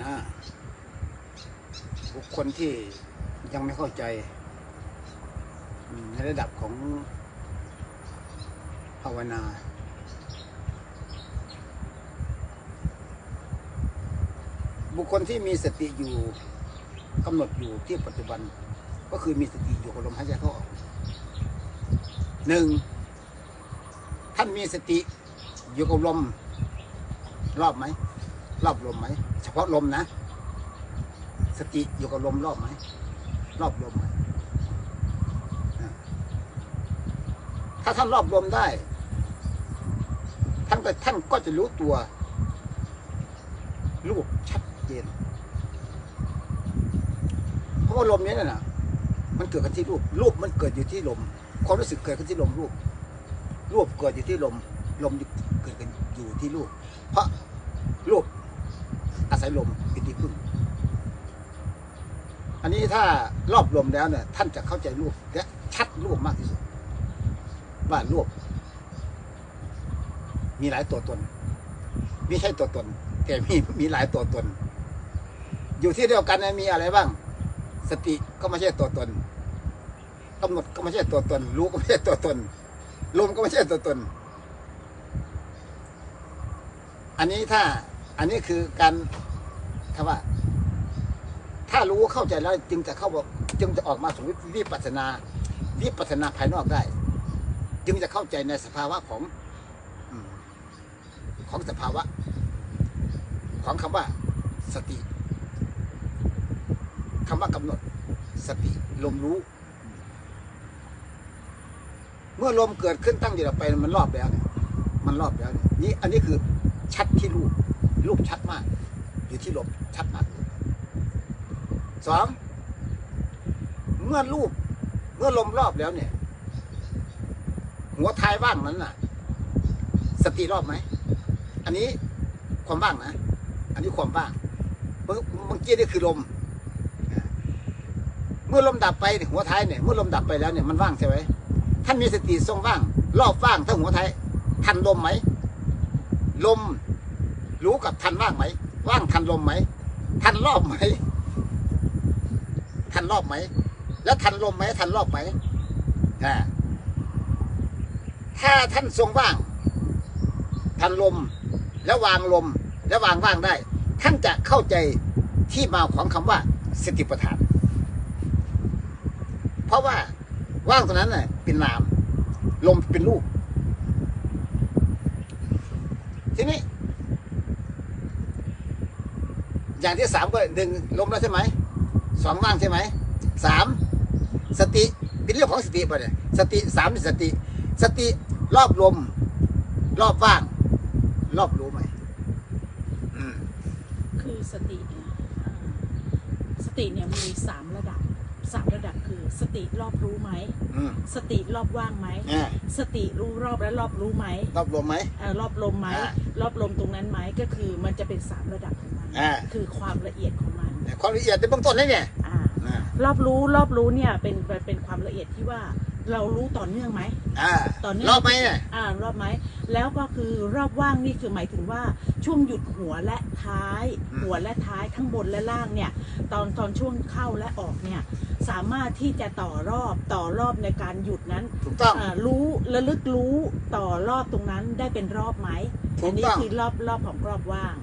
นะบุคคลที่ยังไม่เข้าใจ ในระดับของภาวนา บุคคลที่มีสติอยู่กำหนดอยู่ที่ปัจจุบัน ก็คือมีสติอยู่กับลมหายใจเข้าออกหนึ่งท่านมีสติอยู่กับลมรอบไหมรอบลมไหม ฉพาะลมนะ สติอยู่กับลมรอบไหมรอบลมไหมถ้าท่านรอบลมได้ ท่านก็ท่านก็จะรู้ตัวรูปชัดเจนเพราะว่าลมนี้น่ะมันเกิดกันที่รูป รูปมันเกิดอยู่ที่ลม ความรู้สึกเกิดขึ้นที่ลมรูป รูปเกิดอยู่ที่ลม ลมเกิดกันอยู่ที่รูป เพราะรูป อาศัยลมเป็นที่พึ่ง อันนี้ถ้ารอบลมแล้วเนี่ย ท่านจะเข้าใจรูปและชัดรูปมากที่สุดว่ารูป มีหลายตัวตน ไม่ใช่ตัวตน แต่มีมีหลายตัวตน อยู่ที่เดียวกันมีอะไรบ้าง สติก็ไม่ใช่ตัวตนกำหนดก็ไม่ใช่ตัวตน รู้ก็ไม่ใช่ตัวตน ลมก็ไม่ใช่ตัวตน อันนี้ถ้าอันนี้คือการ คำว่า ถ้ารู้เข้าใจแล้วจึงจะเข้าจึงจะออกมาสู่วิปัสนา วิปัสนาภายนอกได้ จึงจะเข้าใจในสภาวะของของสภาวะ ของคำว่า สติคำว่ากำหนด สติลมรู้ เมื่อลมเกิดขึ้นตั้งอยู่ต่อไปมันรอบแล้วเนี่ยมันรอบแล้วเนี่ยนี่อันนี้คือชัดที่รูปรูปชัดมาก อยู่ที่ลม ชัดมากสองเมื่อรูปเมื่อลมรอบแล้วเนี่ย หัวท้ายว่างนั้นน่ะ สติรอบไหม อันนี้ความว่างนะ อันนี้ความว่างเมื่อเมื่อกี้นี่คือลม เมื่อลมดับไปหัวท้ายเนี่ย เมื่อลมดับไปแล้วเนี่ยมันว่างใช่ไหมท่านมีสติทรงว่าง รอบว่างถ้าหัวท้ายทันลมไหมลม รู้กับทันว่างไหมว่างทันลมไหม ทันรอบไหม ทันรอบไหม แล้วทันลมไหม ทันรอบไหมอ่าถ้าท่านทรงว่าง ทันลม แล้ววางลม แล้ววางว่างได้ ท่านจะเข้าใจที่มาของคำว่าสติปัฏฐาน เพราะว่าว่างตรงนั้นน่ะเป็นนาม ลมเป็นรูปทีนี้ อย่างที่สามก็หนึ่งลมแล้วใช่ไหมสองว่างใช่ไหมสามสติเป็นเรื่องของสติป่ะเนี่ยสติสามนี่สติ สติรอบลม รอบว่าง รอบรู้ไหมอืมคือสติเนี่ยอ่าสติเนี่ยมีสามระดับสามระดับคือสติรอบรู้ไหมอืมสติรอบว่างไหมอ่าสติรู้รอบและรอบรู้ไหมรอบลมไหมเอ่อรอบลมไหมอ่ารอบลมตรงนั้นไหมก็คือมันจะเป็นสามระดับข องมันอ่าคือความละเอียดของมัน ความละเอียดในเบื้องต้นนี่เนี่ยอ่า อ่ารอบรู้รอบรู้เนี่ยเป็นเป็นความละเอียดที่ว่าเรารู้ต่อเนื่องไหม อ่าต่อเนื่อง รอบไหมเนี่ยอ่ารอบไหม แล้วก็คือรอบว่างนี่คือหมายถึงว่าช่วงหยุดหัวและท้าย หัวและท้ายข้างบนและล่างเนี่ย ตอนตอนช่วงเข้าและออกเนี่ย สามารถที่จะต่อรอบต่อรอบในการหยุดนั้นถูกต้อง อ่ารู้ระลึกรู้ต่อรอบตรงนั้นได้เป็นรอบไหมถูกต้อง อันี้คือรอบรอบของรอบว่าง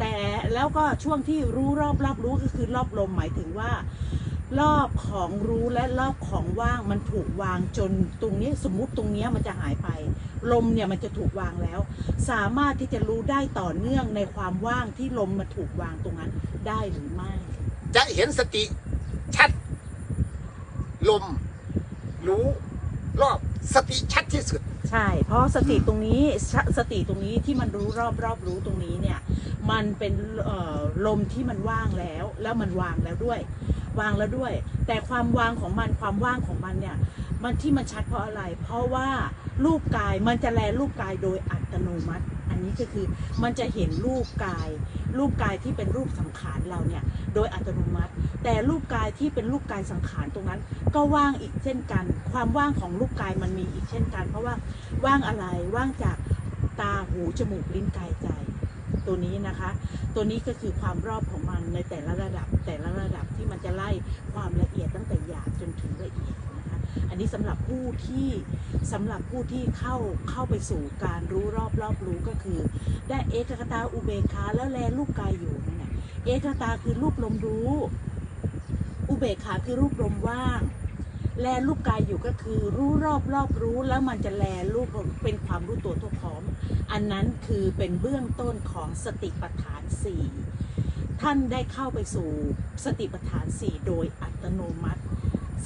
แต่แล้วก็ช่วงที่รู้รอบรอบรู้ก็คือรอบลมหมายถึงว่า รอบของรู้และรอบของว่างมันถูกวางจนตรงนี้สมมุติตรงเนี้ยมันจะหายไป ลมเนี่ยมันจะถูกวางแล้ว สามารถที่จะรู้ได้ต่อเนื่องในความว่างที่ลมมาถูกวางตรงนั้นได้หรือไม่ จะเห็นสติชัด ลม รู้รอบสติชัดที่สุด ใช่ เพราะสติตรงนี้สสติตรงนี้ที่มันรู้รอบรอบรู้ตรงนี้เนี่ย มันเป็นลมที่มันว่างแล้ว แล้วมันวางแล้วด้วย วางแล้วด้วย แต่ความวางของมันความว่างของมันเนี่ย มันที่มันชัดเพราะอะไร เพราะว่ารูปกายมันจะแลรูปกายโดยอัตโนมัติ อันนี้ก็คือมันจะเห็นรูปกาย รูปกายที่เป็นรูปสังขารเราเนี่ย โดยอัตโนมัติ แต่รูปกายที่เป็นรูปกายสังขารตรงนั้น ก็ว่างอีกเช่นกัน ความว่างของรูปกายมันมีอีกเช่นกัน เพราะว่าว่างอะไรว่างจากตาหูจมูกลิ้นกายใจ ตัวนี้นะคะ ตัวนี้ก็คือความรอบของมันในแต่ละระดับ แต่ละระดับที่มันจะไล่ความละเอียดตั้งแต่หยาบจนถึงละเอียดนะคะ อันนี้สำหรับผู้ที่สำหรับผู้ที่เข้าเข้าไปสู่การรู้รอบรอบรู้ก็คือ ได้เอกคตาอุเบกขาแล้วแลรูปกายอยู่นั่นแหละเอกคตาคือรูปลมรู้ อุเบกขาคือรูปลมว่าง แลรูปกายอยู่ก็คือรู้รอบรอบรู้แล้วมันจะแลรูปเป็นความรู้ตัวทั่วพร้อม อันนั้นคือเป็นเบื้องต้นของสติปัฏฐานสี่ท่านได้เข้าไปสู่สติปัฏฐานสี่โดยอัตโนมัติ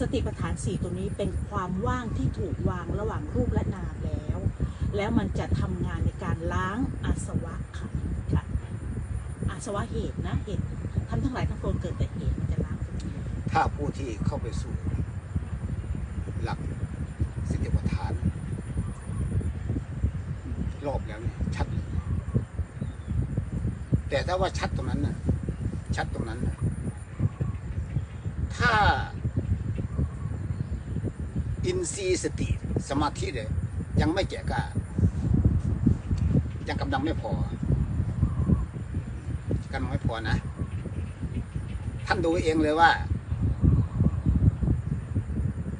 สติปัฏฐานสี่ตัวนี้เป็นความว่างที่ถูกวางระหว่างรูปและนามแล้ว แล้วมันจะทำงานในการล้างอาสวะค่ะค่ะอาสวะเหตุนะเหตุท่านทั้งหลายทั้งปวงเกิดแต่เหตุมันจะล้างถ้าผู้ที่เข้าไปสู่ หลักสติปัฏฐาน รอบแล้วเนี่ยชัดเลยแต่ถ้าว่าชัดตรงนั้นน่ะชัดตรงนั้นน่ะถ้า อินทรีย์สติสมาธิเลยยังไม่แก่กล้ายังกำลังไม่พอกำลังไม่พอนะ ท่านดูเองเลยว่า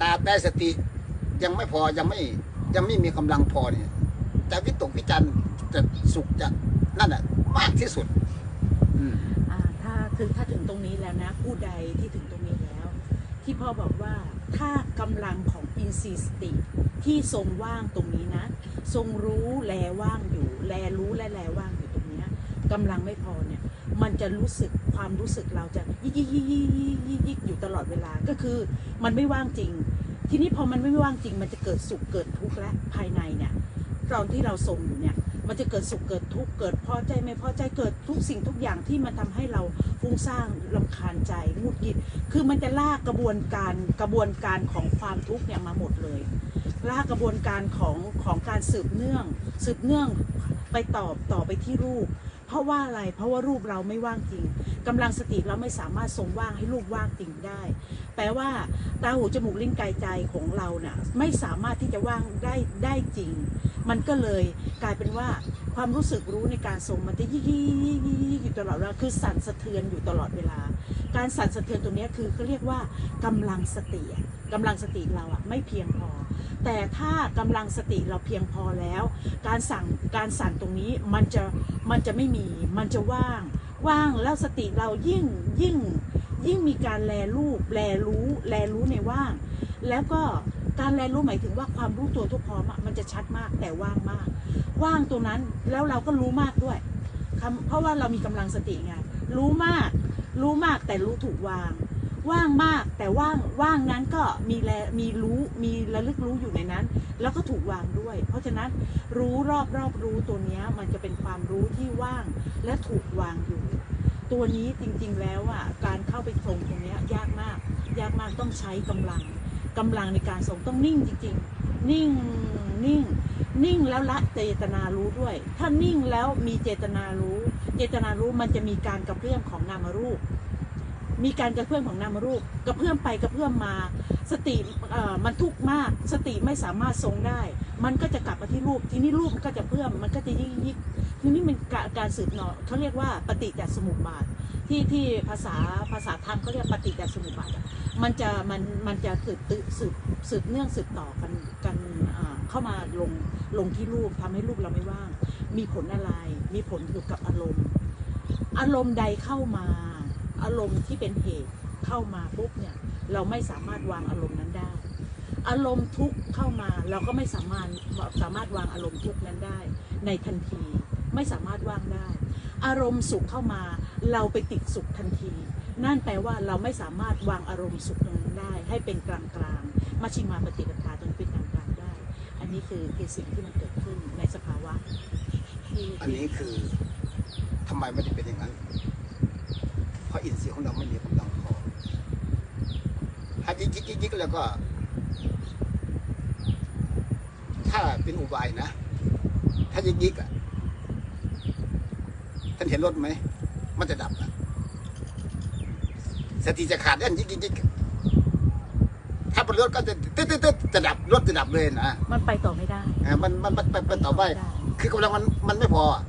ตาบได้สติ ยังไม่พอยังไม่ยังไม่มีกำลังพอเนี่ยจะวิตกวิจารณ์จะสุขจะนั่นแหะมากที่สุด อืมอ่าถ้าถึงถ้าถึงตรงนี้แล้วนะ ผู้ใดที่ถึงตรงนี้แล้ว ที่พ่อบอกว่าถ้ากำลังของอินทรีย์สติที่ทรงว่างตรงนี้นะ ทรงรู้แลว่างอยู่ แลรู้และแลว่าง กำลังไม่พอเนี่ย มันจะรู้สึกความรู้สึกเราจะยิกยิกยิกยิกยิกยิกอยู่ตลอดเวลาก็คือ มันไม่ว่างจริง ทีนี้พอมันไม่ว่างจริง มันจะเกิดสุขเกิดทุกข์และภายในเนี่ยตอนที่เราทรงอยู่เนี่ย มันจะเกิดสุขเกิดทุกข์เกิดพอใจไม่พอใจเกิดทุกสิ่งทุกอย่างที่มันทำให้เราฟุ้งซ่านลำคาญใจงุดหงิด คือมันจะลากกระบวนการกระบวนการของความทุกข์เนี่ยมาหมดเลยลากกระบวนการของของการสืบเนื่อง สืบเนื่องไปตอบต่อไปที่รูป เพราะว่าอะไร เพราะว่ารูปเราไม่ว่างจริงกำลังสติเราไม่สามารถทรงว่างให้รูปว่างจริงได้ แปลว่าตาหูจมูกลิ้นกายใจของเราเน่ะไม่สามารถที่จะว่างได้ได้จริง มันก็เลยกลายเป็นว่าความรู้สึกรู้ในการทรงมันจะยิกยิกยิกยิกยิกอยู่ตลอดเวลาคือสั่นสะเทือนอยู่ตลอดเวลา การสั่นสะเทือนตรงนี้คือเขาเรียกว่ากำลังสติอะกำลังสติเราอะไม่เพียงพอ แต่ถ้ากำลังสติเราเพียงพอแล้ว การสั่งการสั่นตรงนี้มันจะ มันจะไม่มีมันจะว่าง ว่างแล้วสติเรายิ่งยิ่งยิ่งมีการแลรูปแลรู้ แลรู้ในว่าง แล้วก็การแลรู้หมายถึงว่าความรู้ตัวทุกพร้อมอะมันจะชัดมากแต่ว่างมาก ว่างตรงนั้นแล้วเราก็รู้มากด้วยคำเพราะว่าเรามีกำลังสติไงรู้มาก รู้มากแต่รู้ถูกวาง ว่างมาก แต่ว่างว่างนั้นก็มีแลมีรู้มีระลึกรู้อยู่ในนั้น แล้วก็ถูกวางด้วย เพราะฉะนั้นรู้รอบรอบรู้ตัวเนี้ยมันจะเป็นความรู้ที่ว่างและถูกวางอยู่ ตัวนี้จริงๆแล้วอะการเข้าไปทรงตรงเนี้ยยากมาก ยากมากต้องใช้กำลังกำลังในการทรงต้องนิ่งจริงๆ นิ่งนิ่งนิ่งแล้วละเจตนารู้ด้วย ถ้านิ่งแล้วมีเจตนารู้ เจตนารู้มันจะมีการกระเพื่อมของนามรูป มีการกระเพื่อมของนามรูปกระเพื่อมไปกระเพื่อมมา สติมันทุกข์มาก สติไม่สามารถทรงได้ มันก็จะกลับมาที่รูป ทีนี้รูปมันก็จะเพิ่อมมันก็จะยิ่งยิ่งทีนี้มันการสืบเนาะเขาเรียกว่าปฏิจจสมุปบาทที่ที่ภาษาภาษาธรรมเขาเรียกปฏิจจสมุปบาทมันจะมันมันจะสืบสืบสืบเนื่องสืบต่อกันกันเข้ามาลงลงที่รูปทำให้รูปเราไม่ว่าง มีผลอะไร มีผลเกี่ยวกับอารมณ์ อารมณ์ใดเข้ามา อารมณ์ที่เป็นเหตุเข้ามาปุ๊บเนี่ยเราไม่สามารถวางอารมณ์นั้นได้ อารมณ์ทุกข์เข้ามาเราก็ไม่สามารถสามารถวางอารมณ์ทุกข์นั้นได้ ในทันทีไม่สามารถวางได้ อารมณ์สุขเข้ามาเราไปติดสุขทันที นั่นแปลว่าเราไม่สามารถวางอารมณ์สุขนั้นได้ ให้เป็นกลางกลางๆมัชฌิมาปฏิปทาตรงเป็นกลางกลางๆได้ อันนี้คือคือสิ่งที่มันเกิดขึ้นในสภาวะอันนี้คือทำไมไม่ได้เป็นอย่างนั้น ราะอินทรีย์ของเราไม่มีกำลังพอถ้ายิกยิกยิกยิกแล้วก็ ถ้าเป็นอุบายนะ ถ้ายิกยิกอะท่านเห็นรถไหม มันจะดับอะสติจะขาดยันยิกยิกยิกถ้าเป็นรถก็จะตึ๊ดตึ๊ดตึ๊ดจะดับรถจะดับเลยนะมันไปต่อไม่ได้อ่ามันมันมันมันมันต่อไปด้คือกำลังมันมันไม่พออะ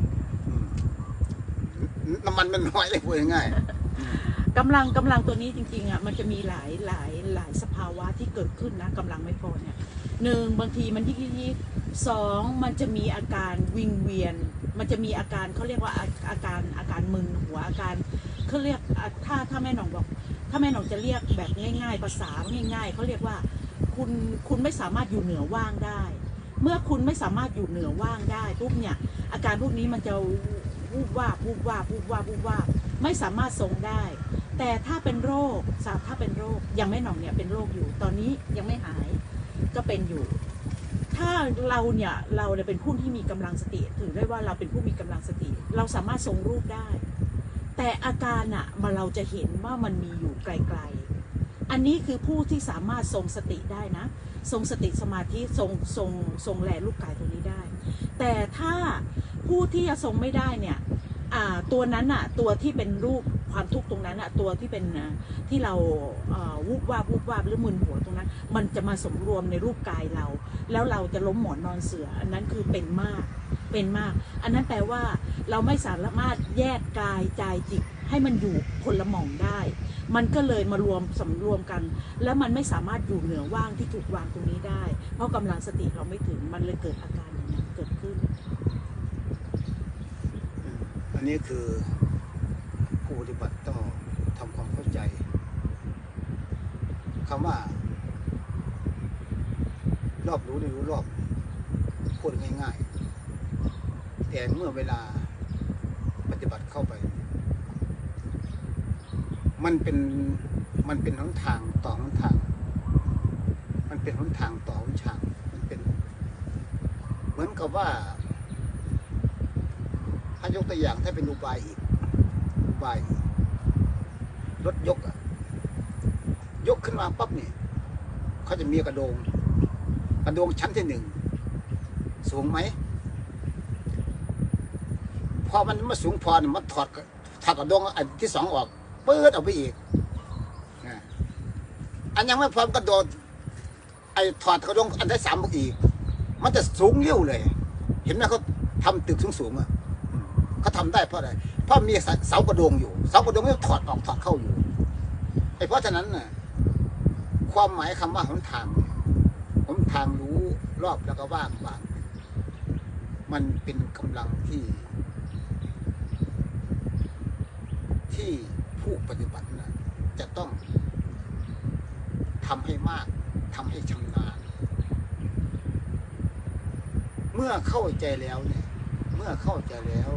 อืมน้ำมันมันน้อยเลยพูดง่าย กำลังกำลังตัวนี้จริงๆอะมันจะมีหลายหลายหลายสภาวะที่เกิดขึ้นนะกำลังไม่พอเนี่ยหนึ่งบางทีมันยิกยิกยิกสองมันจะมีอาการวิงเวียน มันจะมีอาการเขาเรียกว่าอาการอาการมึนหัวอาการเขาเรียกถ้าถ้าแม่หนองบอก ถ้าแม่หนองจะเรียกแบบง่าย ๆ ภาษาง่าย ๆเขาเรียกว่าคุณคุณไม่สามารถอยู่เหนือว่างได้ เมื่อคุณไม่สามารถอยู่เหนือว่างได้ปุ๊บเนี่ยอาการพวกนี้มันจะวูบว่าบวูบว่าบวูบว่าบวูบว่าบ ไม่สามารถทรงได้ แต่ถ้าเป็นโรคสาถ้าเป็นโรคยังไม่หนองเนี่ยเป็นโรคอยู่ ตอนนี้ยังไม่หายก็เป็นอยู่ ถ้าเราเนี่ยเราเนี่ยเป็นผู้ที่มีกำลังสติถือได้ว่าเราเป็นผู้มีกำลังสติ เราสามารถทรงรูปได้ แต่อาการอะมาเราจะเห็นว่ามันมีอยู่ไกลๆ อันนี้คือผู้ที่สามารถทรงสติได้นะ ทรงสติสมาธิทรงทรงทรงแลลูกกายตัวนี้ได้ แต่ถ้าผู้ที่จะทรงไม่ได้เนี่ย ตัวนั้นอะตัวที่เป็นรูปความทุกข์ตรงนั้นอะตัวที่เป็นที่เราวูบวาบวูบวาบหรือมึนหัวตรงนั้น มันจะมาสมรวมในรูปกายเรา แล้วเราจะล้มหมอนนอนเสือ อันนั้นคือเป็นมากเป็นมาก อันนั้นแปลว่าเราไม่สามารถแยกกายใจจิตให้มันอยู่คนละหม่องได้ มันก็เลยมารวมสำรวมกัน แล้วมันไม่สามารถอยู่เหนือว่างที่ถูกวางตรงนี้ได้ เพราะกำลังสติเราไม่ถึงมันเลยเกิดอาการอย่างนั้นเกิดขึ้น อันนี้คือผู้ปฏิบัติต้องทำความเข้าใจคำว่า รอบรู้ในรู้รอบพูดง่ายๆแต่เมื่อเวลาปฏิบัติเข้าไป มันเป็นมันเป็นหนทางต่อหนทาง มันเป็นหนทางต่อหนทางมันเป็น เหมือนกับว่า ถ้ายกตัวอย่างถ้าเป็นอุบายอีกอุบายอีกรถยกอะยกขึ้นมาปั๊บเนี่ยเขาจะมีกระโดง กระโดงชั้นที่หนึ่งสูงไหมพอมันมาสูงพอเนี่ยมันถอดถอดกระโดงอันที่สองออกเปิดออกไปอีกอันยังไม่พร้อมกระโดดไอ้ถอดกระโดงอันที่สามอีก มันจะสูงเลี้ยวเลย เห็นไหมเขาทำตึกสูงๆอะ เขาทำได้เพราะอะไรเพราะมีเสากระโดงอยู่ เสากระโดงไม่ถอดออกถอดเข้าอยู่ไอ้เพราะฉะนั้นน่ะความหมายคำว่าหนทางหนทางรู้รอบแล้วก็ว่างว่างมันเป็นกำลังที่ ที่ผู้ปฏิบัตินะจะต้องทำให้มากทำให้ชำนาญเมื่อเข้าใจแล้วเนี่ย เมื่อเข้าใจแล้ว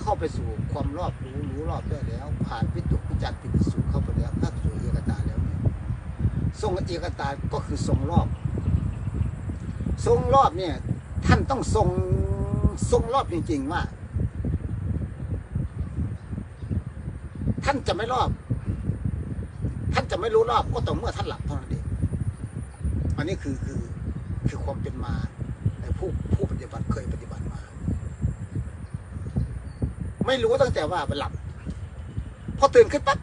เข้าไปสู่ความรอบรู้รู้รอบได้แล้ว ผ่านวิตกวิจารปิติสุขเข้าไปแล้วเข้าสู่เอกตาแล้วเนี่ยทรงเอกตาก็คือทรงรอบ ทรงรอบเนี่ยท่านต้องทรงทรงรอบจริง ๆ ว่า ท่านจะไม่รอบ ท่านจะไม่รู้รอบก็ต่อเมื่อท่านหลับเท่านั้นเองอันนี้คือคือคือความเป็นมาในผู้ผู้ปฏิบัติเคยปฏิบัติมา ไม่รู้ตั้งแต่ว่าไปหลับ พอตื่นขึ้นปั๊บ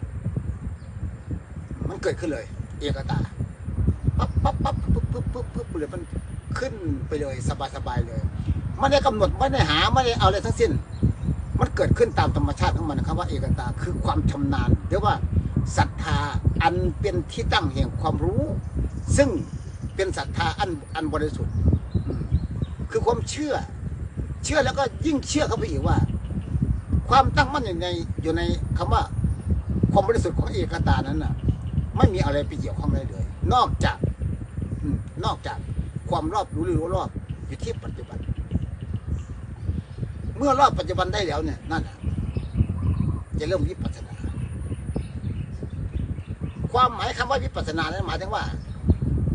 มันเกิดขึ้นเลย เอกตา ปั๊บปั๊บปั๊บปุ๊บปุ๊บปุ๊บปุ๊บเลยมันขึ้นไปเลยสบายสบายเลยไม่ได้กำหนดไม่ได้หาไม่ได้เอาอะไรทั้งสิ้น มันเกิดขึ้นตามธรรมชาติของมันนะครับว่าเอกตาคือความชำนาญเรียกว่าศรัทธาอันเป็นที่ตั้งแห่งความรู้ ซึ่งเป็นศรัทธาอันอันบริสุทธิ์ คือความเชื่อ เชื่อแล้วก็ยิ่งเชื่อเข้าไปอีกว่า ความตั้งมั่นอยู่ในอยู่ในคำว่าความบริสุทธิ์ของเอกตานั้นน่ะ ไม่มีอะไรไปเกี่ยวข้องได้เลย นอกจากนอกจากความรอบรู้หรือรู้รอบอยู่ที่ปัจจุบัน เมื่อรอบปัจจุบันได้แล้วเนี่ยนั่นน่ะจะเริ่มวิปัสสนา ความหมายคำว่าวิปัสสนานั้นหมายถึงว่า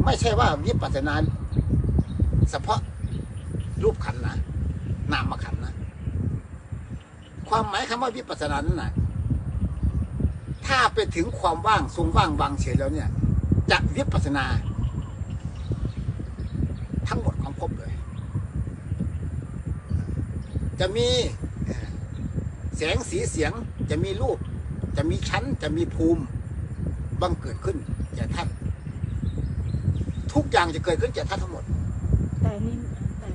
ไม่ใช่ว่าวิปัสสนา เฉพาะรูปขันนะนามขัน ความหมายคำว่าวิปัสสนานั้นนะถ้าไปถึงความว่างทรงว่างวางเฉยแล้วเนี่ย จะวิปัสสนา ทั้งหมดของภพเลย จะมีแสงสีเสียงจะมีรูป จะมีชั้นจะมีภูมิบังเกิดขึ้นแก่ท่านทุกอย่างจะเกิดขึ้นแก่ท่านทั้งหมด แต่นี่แต่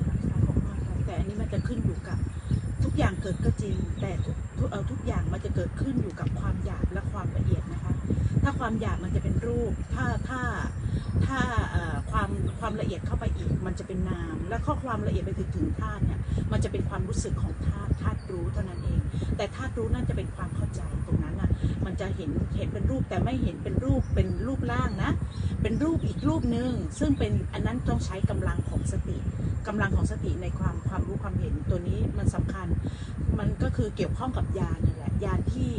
แต่อันนี้มันจะขึ้นอยู่ อย่างเกิดก็จริง แต่ทุกเอ่อทุกอย่างมันจะเกิดขึ้นอยู่กับความหยาบและความละเอียดนะคะ ถ้าความหยาบมันจะเป็นรูป ถ้าถ้าถ้าเอ่อความความละเอียดเข้าไปอีก มันจะเป็นนาม และข้อความละเอียดไปถึงถึงธาตุเนี่ย มันจะเป็นความรู้สึกของธาตุธาตุรู้เท่านั้นเอง แต่ธาตุรู้นั่นจะเป็นความเข้าใจตรง มันจะเห็นเห็นเป็นรูปแต่ไม่เห็นเป็นรูปเป็นรูปร่างนะ เป็นรูปอีกรูปหนึ่งซึ่งเป็นอันนั้นต้องใช้กำลังของสติกำลังของสติในความความรู้ความเห็นตัวนี้มันสำคัญ มันก็คือเกี่ยวข้องกับยานนั่นแหละยาที่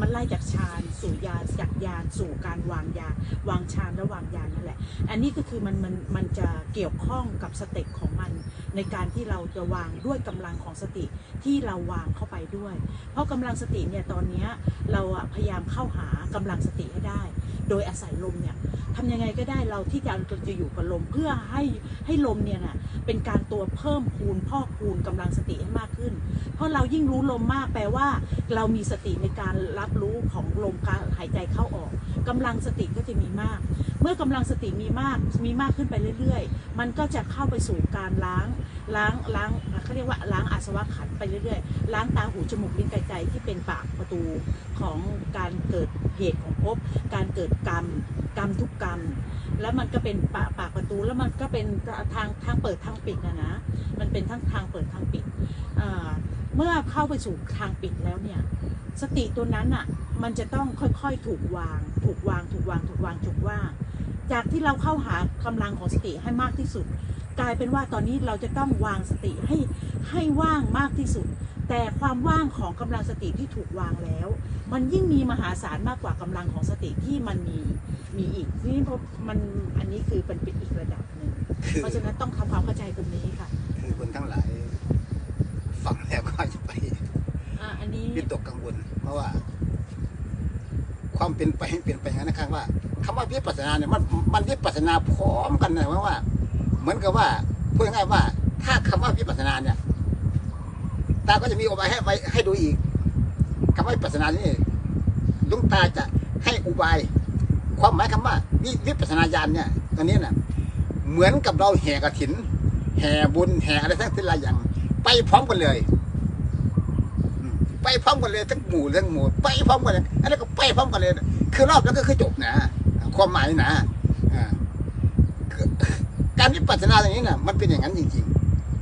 มันไล่จากฌานสู่ยาจากยานสู่การวางยาวางฌานและวางยานนั่นแหละ อันนี้ก็คือมันมันมันจะเกี่ยวข้องกับสเต็ปของมัน ในการที่เราจะวางด้วยกำลังของสติที่เราวางเข้าไปด้วย เพราะกำลังสติเนี่ยตอนนี้เราพยายามเข้าหากำลังสติให้ได้ โดยอาศัยลมเนี่ยทำยังไงก็ได้เราที่จะจะอยู่กับลมเพื่อให้ให้ลมเนี่ยนะเป็นการตัวเพิ่มพูนพอกพูนกำลังสติให้มากขึ้น เพราะเรายิ่งรู้ลมมากแปลว่า เรามีสติในการรับรู้ของลมการหายใจเข้าออกกำลังสติก็จะมีมาก เมื่อกำลังสติมีมากมีมากขึ้นไปเรื่อย ๆ มันก็จะเข้าไปสู่การล้างล้างล้างเขาเรียกว่าล้างอาสวะขันธ์ไปเรื่อยๆ ล้างตาหูจมูกลิ้นกายใจที่เป็นปากประตูของการเกิด เหตุของภพการเกิดกรรม กรรมทุกกรรม แล้วมันก็เป็นปากปากประตูแล้วมันก็เป็นทางทางเปิดทางปิดนะนะ มันเป็นทั้งทางเปิดทางปิดเมื่อเข้าไปสู่ทางปิดแล้วเนี่ยสติตัวนั้นอะมันจะต้องค่อยๆถูกวาง ถูกวาง ถูกวาง ถูกวางถูกว่างจากที่เราเข้าหากำลังของสติให้มากที่สุด กลายเป็นว่าตอนนี้เราจะต้องวางสติให้ให้ว่างมากที่สุด แต่ความว่างของกำลังสติที่ถูกวางแล้ว มันยิ่งมีมหาศาลมากกว่ากำลังของสติที่มันมีมีอีกนี่เพราะมันอันนี้คือเป็นเป็นอีกระดับหนึ่งคือเพราะฉะนั้นต้องทำความเข้าใจตรงนี้ค่ะคือคนทั้งหลายฟังแล้วก็จะไปอ่าอันนี้วิตกกังวล เพราะว่า ความเป็นไปให้เปลี่ยนไปอย่างนั้นนะครับว่าคำว่าวิปัสสนาเนี่ยมันมันวิปัสสนาพร้อมกันนะว่า เหมือนกับว่าพูดง่ายๆว่า ถ้าคำว่าวิปัสสนาเนี่ย ตาก็จะมีอุบายให้ไว้ให้ดูอีกคำว่าวิปัสสนานี่ดวงตาจะให้อุบาย ความหมายคำว่าวิวิปัสสนาญาณเนี่ยตอนนี้น่ะเหมือนกับเราแห่กระถิน แห่บุญแห่อะไรทั้งสิ้นหลายอย่าง ไปพร้อมกันเลย ไปพร้อมกันเลยทั้งหมู่ทั้งหมู่ไปพร้อมกันเลยอันนี้ก็ไปพร้อมกันเลย คือรอบแล้วก็คือจบนะความหมายนะการวิปัสสนาอย่างนี้น่ะมันเป็นอย่างนั้นจริง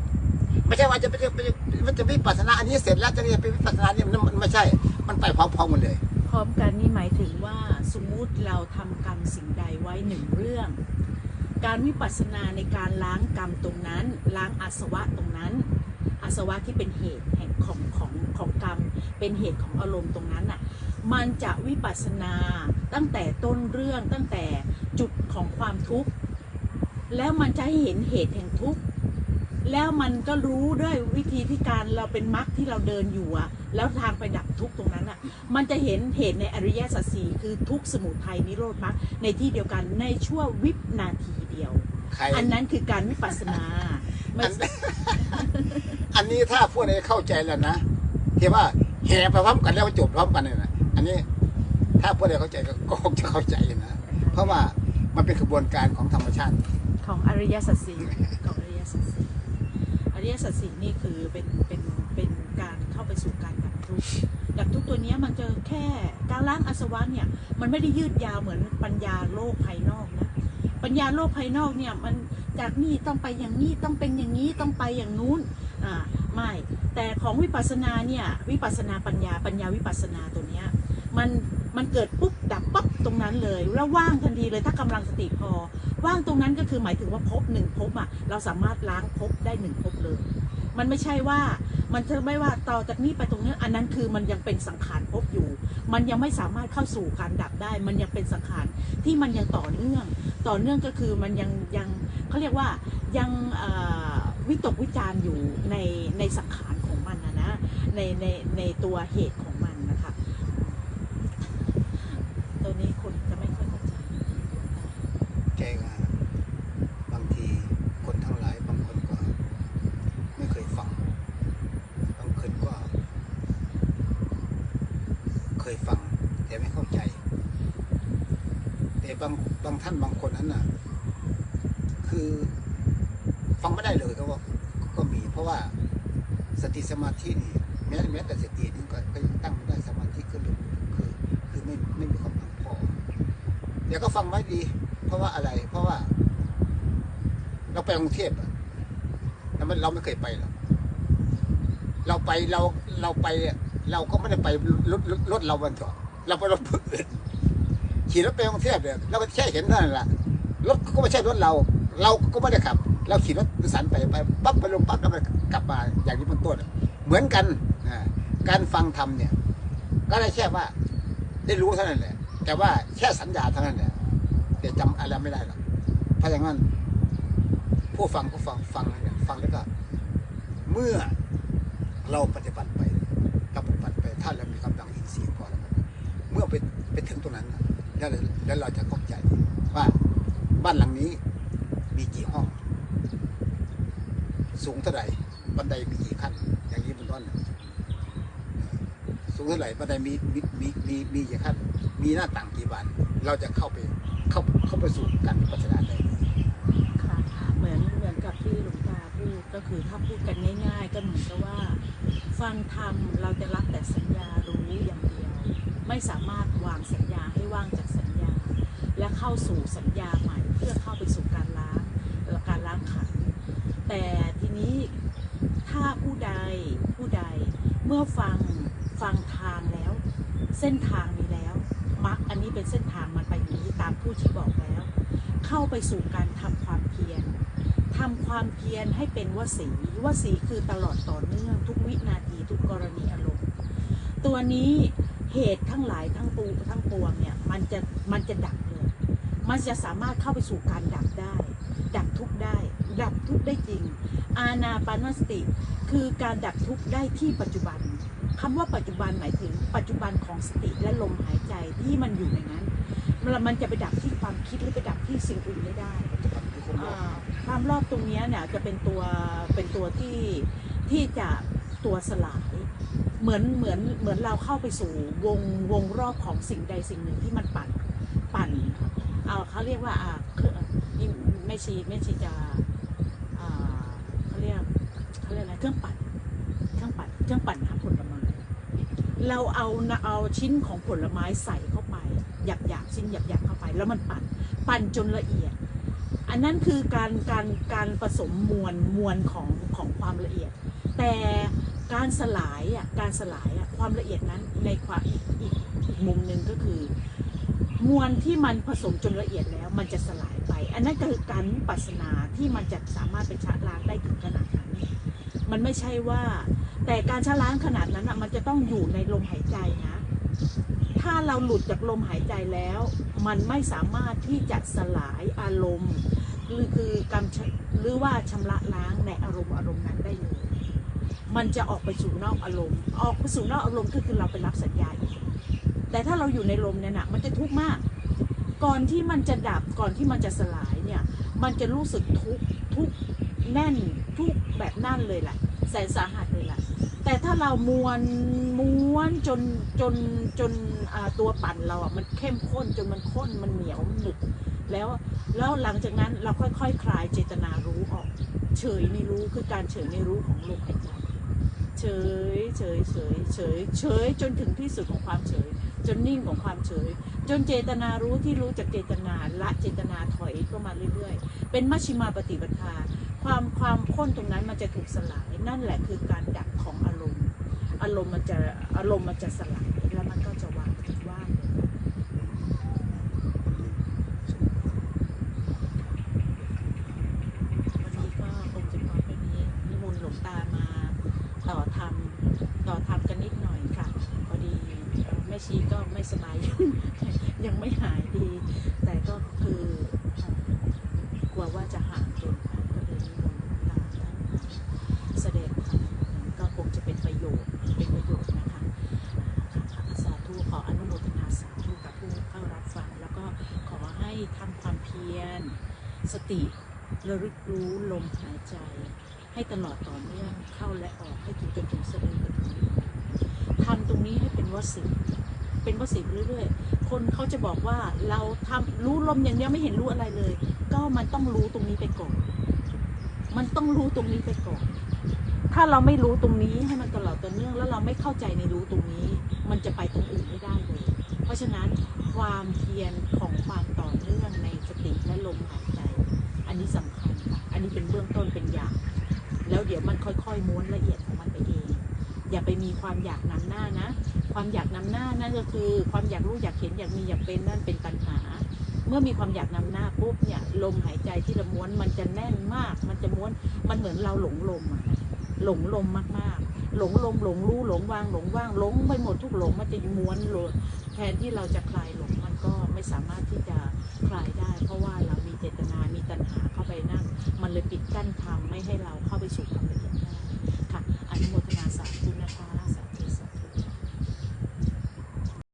ๆ ไม่ใช่ว่าจะไปจะไป มันจะวิปัสสนาอันนี้เสร็จแล้วจะไปวิปัสสนาเนี่ยมันมันไม่ใช่ มันไปพร้อมๆกันเลย พร้อมกันนี่หมายถึงว่าสมมุติเราทำกรรมสิ่งใดไว้หนึ่งเรื่อง การวิปัสสนาในการล้างกรรมตรงนั้น ล้างอาสวะตรงนั้น อาสวะที่เป็นเหตุแห่งของของของกรรม เป็นเหตุของอารมณ์ตรงนั้นน่ะมันจะวิปัสสนาตั้งแต่ต้นเรื่องตั้งแต่จุดของความทุกข์แล้วมันจะให้เห็นเหตุแห่งทุกข์ แล้วมันก็รู้ด้วยวิธีที่การเราเป็นมรรคที่เราเดินอยู่อะแล้วทางไปดับทุกข์ตรงนั้นอะมันจะเห็นเหตุในอริยสัจสี่คือทุกข์สมุทัยนิโรธมรรคในที่เดียวกันในชั่ววิบนาทีเดียว ใคร อันนั้นคือการวิปัสสนาไม่อัน อันนี้ถ้าพวกนี้เข้าใจแล้วนะที่ว่าแห่ไปพร้อมกันแล้วจบพร้อมกันเนี่ยนะอันนี้ถ้าพวกนี้เข้าใจก็ก็คงจะเข้าใจนะเพราะว่ามันเป็นกระบวนการของธรรมชาติ ของอริยสัจสี่ของอริยสัจสี่อ ริยสัจสี่นี่คือเป็นเป็นเป็นการเข้าไปสู่การดับทุกข์ดับทุกตัวนี้มันจะแค่การล้างอาสวะเนี่ยมันไม่ได้ยืดยาวเหมือนปัญญาโลกภายนอกนะปัญญาโลกภายนอกเนี่ยมันจากนี่ต้องไปอย่างนี้ต้องเป็นอย่างนี้ต้องไปอย่างนู้นอ่าไม่แต่ของวิปัสสนาเนี่ยวิปัสสนาปัญญาปัญญาวิปัสสนาตัวเนี้ยมันมันเกิดปุ๊บดับปั๊บตรงนั้นเลยแล้วว่างทันทีเลยถ้ากำลังสติพอ ว่างตรงนั้นก็คือหมายถึงว่าภพหนึ่งภพอะเราสามารถล้างภพได้หนึ่งภพเลย มันไม่ใช่ว่ามันจะไม่ว่าต่อจากนี้ไปตรงนี้อันนั้นคือมันยังเป็นสังขารภพอยู่ มันยังไม่สามารถเข้าสู่การดับได้ มันยังเป็นสังขารที่มันยังต่อเนื่อง ต่อเนื่องก็คือมันยังยังเขาเรียกว่ายังวิตกวิจารณ์อยู่ในในสังขารของมันนะนะในในในตัวเหตุของมันนะคะตัวนี้คนจะไม่ค่อยเข้าใจ ใจว่าบางทีคนทั้งหลายบางคนก็ ไม่เคยฟัง บางคนก็ เคยฟัง แต่ไม่เข้าใจ แต่ บางบางท่านบางคนนั้นน่ะ คือฟังไม่ได้เลยก็ว่าก็มี เพราะว่าสติสมาธินี่แม้แม้แต่สตินี่ก็ก็ยังตั้งไม่ได้สมาธิขึ้นเลยคือคือไม่ไม่มีความพังพอเดี๋ยวก็ฟังไว้ดี เพราะว่าอะไร เพราะว่า เราไปกรุงเทพอะแล้วมันเราไม่เคยไปหรอกเราไปเราเราไปอะเราก็ไม่ได้ไปรถรถเราวันก่อนเราไปรถผู้อื่น ขี่รถไปกรุงเทพเนี่ยเราก็แค่เห็นเท่านั้นแหละรถก็ไม่ใช่รถเรา เราก็ไม่ได้ขับ เราขี่รถโดยสารไปไปปั๊บไปลงปั๊บแล้วมันกลับมาอย่างนี้เป็นต้นเหมือนกันการฟังธรรมเนี่ย ก็ได้แค่ว่า ได้รู้เท่านั้นแหละแต่ว่าแค่สัญญาเท่านั้นแหละแต่จำอะไรไม่ได้หรอกเพราะอย่างนั้นผู้ฟังผู้ฟังฟังเนี่ยฟังแล้วก็ เมื่อเราปฏิบัติไปเราปฏิบัติไปถ้าเรามีกำลังอินทรีย์พอแล้วเมื่อไปไปถึงตรงนั้นนะ แล้วเราแล้วเราจะเข้าใจว่าบ้านหลังนี้มีกี่ห้อง สูงเท่าไหร่บันไดมีกี่ขั้น อย่างนี้เป็นต้นสูงเท่าไหร่บันไดมีมีมีมีมีกี่ขั้น มีหน้าต่างกี่บาน เราจะเข้าไปเข้าเข้าไปสู่การวิปัสสนาได้ค่ะเหมือนเหมือนกับที่หลวงตาพูดก็คือถ้าพูดกันง่าย ๆ ก็เหมือนกับว่า ฟังธรรมเราจะรับแต่สัญญารู้อย่างเดียว ไม่สามารถ วางสัญญาให้ว่างจากสัญญา และเข้าสู่สัญญาใหม่ เพื่อเข้าไปสู่การล้างการล้างขัน แต่ทีนี้ถ้าผู้ใดผู้ใดเมื่อฟังฟังทางแล้ว เส้นทางนี้แล้วมักอันนี้เป็นเส้นทางมันไปนี้ตามผู้ที่บอกแล้ว เข้าไปสู่การทำความเพียรทำความเพียรให้เป็นวสีวสีคือตลอดต่อเนื่องทุกวินาทีทุกกรณีอารมณ์ตัวนี้ เหตุทั้งหลายทั้งปูทั้งปวงเนี่ยมันจะมันจะดับเลย มันจะสามารถเข้าไปสู่การดับได้ ดับทุกได้ ดับทุกได้จริง อาณาปานสติ คือการดับทุกได้ที่ปัจจุบันคำว่าปัจจุบันหมายถึงปัจจุบันของสติและลมหายใจที่มันอยู่ในนั้นมันมันจะไปดับที่ความคิดหรือไปดับที่สิ่งอื่นไม่ได้ความรอบตรงนี้เนี่ยจะเป็นตัวเป็นตัวที่ที่จะตัวสลาย เหมือนเหมือนเหมือนเราเข้าไปสู่วงวงรอบของสิ่งใดสิ่งหนึ่งที่มันปั่นปั่นเอาเขาเรียกว่าอ่าเครื่อนี่ไม่ชีไม่ชีจะอ่าเขาเรียกเขาเรียกอะไรเครื่องปั่นเครื่องปั่นเครื่องปั่นน้ำผลไม้เราเอาเอาชิ้นของผลไม้ใส่เข้าไปหยาบหยาบชิ้นหยาบหยาบเข้าไป แล้วมันปั่นปั่นจนละเอียด อันนั้นคือการการการผสมมวลมวลของของความละเอียด แต่ การสลายอะการสลายอะความละเอียดนั้นในความอีกอีกอีกมุมหนึ่งก็คือ มวลที่มันผสมจนละเอียดแล้วมันจะสลายไป อันนั้นคือการวิปัสสนาที่มันจะสามารถเป็นชะล้างได้ถึงขนาดนั้น มันไม่ใช่ว่า แต่การชะล้างขนาดนั้นอะมันจะต้องอยู่ในลมหายใจนะ ถ้าเราหลุดจากลมหายใจแล้ว มันไม่สามารถที่จะสลายอารมณ์หรือคือกำชะหรือว่าชำระล้างใน มันจะออกไปสู่นอกอารมณ์ออกไปสู่นอกอารมณ์ก็คือเราไปรับสัญญาอีกแต่ถ้าเราอยู่ในลมเนี่ยนะมันจะทุกข์มาก ก่อนที่มันจะดับก่อนที่มันจะสลายเนี่ยมันจะรู้สึกทุกข์ทุกข์แน่นทุกข์แบบนั่นเลยแหละแสนสาหัสเลยแหละแต่ถ้าเรามวนม้วนจนจนจนตัวปั่นเราอะมันเข้มข้นจนมันข้นมันเหนียวหนึบแล้วแล้วหลังจากนั้นเราค่อยๆคคลายเจตนารู้ออก เฉยในรู้คือการเฉยในรู้ของลมหายใจ เฉยเฉยเฉยเฉยเฉยจนถึงที่สุดของความเฉย จนนิ่งของความเฉย จนเจตนารู้ที่รู้จากเจตนาละเจตนาถอยเข้ามาเรื่อยๆ เป็นมัชชิมาปฏิปทาความความข้นตรงนั้นมันจะถูกสลาย นั่นแหละคือการดับของอารมณ์ อารมณ์มันจะอารมณ์มันจะสลายแล้วมันก็จะวางว่างวันนี้ก็คงจะพอแค่นี้นิมนต์หลวงตามาต่อทำต่อทำกันนิดหน่อยค่ะ พอดี ทีก็ไม่สบายยังไม่หายดี แต่ก็คือกลัวว่าจะห่างเกินไปก็เลยนิมนต์หลวงตาท่านมาแสดงธรรมก็คงจะเป็นประโยชน์เป็นประโยชน์นะคะสาธุขออนุโมทนาสาธุกับผู้เข้ารับฟัง แล้วก็ขอให้ทำความเพียร สติระลึกรู้ลมหายใจ ให้ตลอดต่อเนื่องเข้าและออกให้ถึงจนถึงสะดือกระดูกทำตรงนี้ให้เป็นวสิ เป็นวสิเรื่อยๆ คนเขาจะบอกว่าเราทำรู้ลมอย่างเดียวไม่เห็นรู้อะไรเลย ก็มันต้องรู้ตรงนี้ไปก่อน มันต้องรู้ตรงนี้ไปก่อน ถ้าเราไม่รู้ตรงนี้ให้มันตลอดต่อเนื่อง แล้วเราไม่เข้าใจในรู้ตรงนี้ มันจะไปตรงอื่นไม่ได้เลย เพราะฉะนั้นความเพียรของความต่อเนื่องในสติและลมหายใจ อันนี้สำคัญค่ะ อันนี้เป็นเบื้องต้นเป็นอย่าง แล้วเดี๋ยวมันค่อยๆม้วนละเอียดของมันไปเอง อย่าไปมีความอยากนำหน้านะ ความอยากนำหน้านั่นก็คือ ความอยากรู้อยากเห็นอยากมีอยากเป็นนั่นเป็นปัญหา เมื่อมีความอยากนำหน้าปุ๊บเนี่ยลมหายใจที่เราม้วนมันจะแน่นมาก มันจะม้วนมันเหมือนเราหลงลมอะหลงลมมากๆ หลงลมหลงรู้หลงวางหลงว่างหลงไปหมดทุกหลงมันจะม้วนโลดแทนที่เราจะคลายหลงมันก็ไม่สามารถที่จะคลายได้ เพราะว่าเรามีเจตนา มีตัณหาเข้าไปนั่นมันเลยปิดกั้นทำไม่ให้เราเข้าไปสู่ความะเอียดได้ค่ะอนุโมทนาสาธุนะคะ